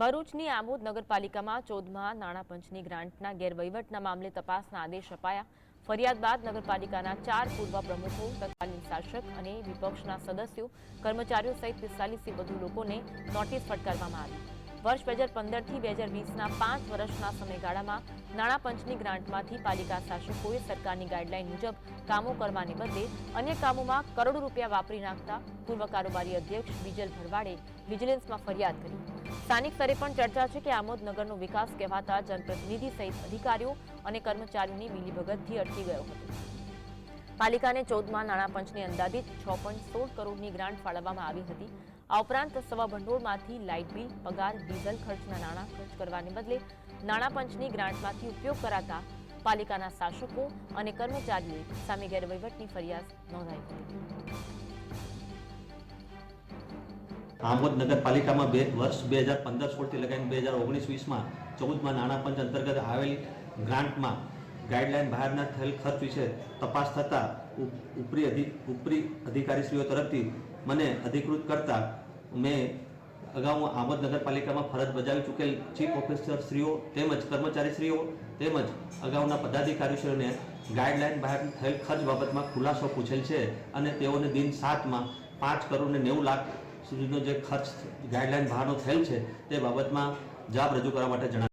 ભરૂચની આમોદ નગરપાલિકામાં ચૌદમાં નાણાં પંચની ગ્રાન્ટના ગેરવહીવટના મામલે તપાસના આદેશ અપાયા. ફરિયાદ બાદ નગરપાલિકાના ચાર પૂર્વ પ્રમુખો, તત્કાલીન શાસક અને વિપક્ષના સદસ્યો, કર્મચારીઓ સહિત પિસ્તાલીસથી વધુ લોકોને નોટિસ ફટકારવામાં આવી. વર્ષ બે હજાર પંદરથી બે હજાર વીસના પાંચ વર્ષના સમયગાળામાં નાણાં પંચની ગ્રાન્ટમાંથી પાલિકા શાસકોએ સરકારની ગાઈડલાઈન મુજબ કામો કરવાને બદલે અન્ય કામોમાં કરોડો રૂપિયા વાપરી નાખતા પૂર્વ કારોબારી અધ્યક્ષ વિજલ ભરવાડે વિજિલન્સમાં ફરિયાદ કરી. સ્થાનિક સ્તરે પણ ચર્ચા છે કે આમોદ નગરનો વિકાસ કહેવાતા જનપ્રતિનિધિ સહિત અધિકારીઓ અને કર્મચારીઓની મિલીભગતથી અટકી ગયો હતો. પાલિકાને ચૌદમાં નાણાપંચની અંદાજિત છ પોઈન્ટ સોળ કરોડની ગ્રાન્ટ ફાળવવામાં આવી હતી. આ ઉપરાંત સવા ભંડોળમાંથી લાઇટ બિલ, પગાર, ડીઝલ ખર્ચના નાણાં ખર્ચ કરવાને બદલે નાણાપંચની ગ્રાન્ટમાંથી ઉપયોગ કરાતા પાલિકાના શાસકો અને કર્મચારીઓએ સામે ગેરવહીવટની ફરિયાદ નોંધાઈ હતી. આમોદ નગરપાલિકામાં બે વર્ષ બે હજાર પંદર સોળથી લગાવીને બે હજાર ઓગણીસ વીસમાં ચૌદમાં નાણાં પંચ અંતર્ગત આવેલી ગ્રાન્ટમાં ગાઈડલાઈન બહારના થયેલ ખર્ચ વિશે તપાસ થતાં ઉપ- ઉપરી અધિ, ઉપરી અધિકારીશ્રીઓ તરફથી મને અધિકૃત કરતા મેં અગાઉ આમોદ નગરપાલિકામાં ફરજ બજાવી ચૂકેલ ચીફ ઓફિસરશ્રીઓ તેમજ કર્મચારીશ્રીઓ તેમજ અગાઉના પદાધિકારીશ્રીઓને ગાઈડલાઈન બહાર થયેલ ખર્ચ બાબતમાં ખુલાસો પૂછેલ છે અને તેઓને દિન સાતમાં પાંચ કરોડ નેવું લાખ સુધીનો જે ખર્ચ ગાઈડલાઈન બહારનો થયેલ છે તે બાબતમાં જવાબ રજૂ કરવા માટે જણાવ્યું.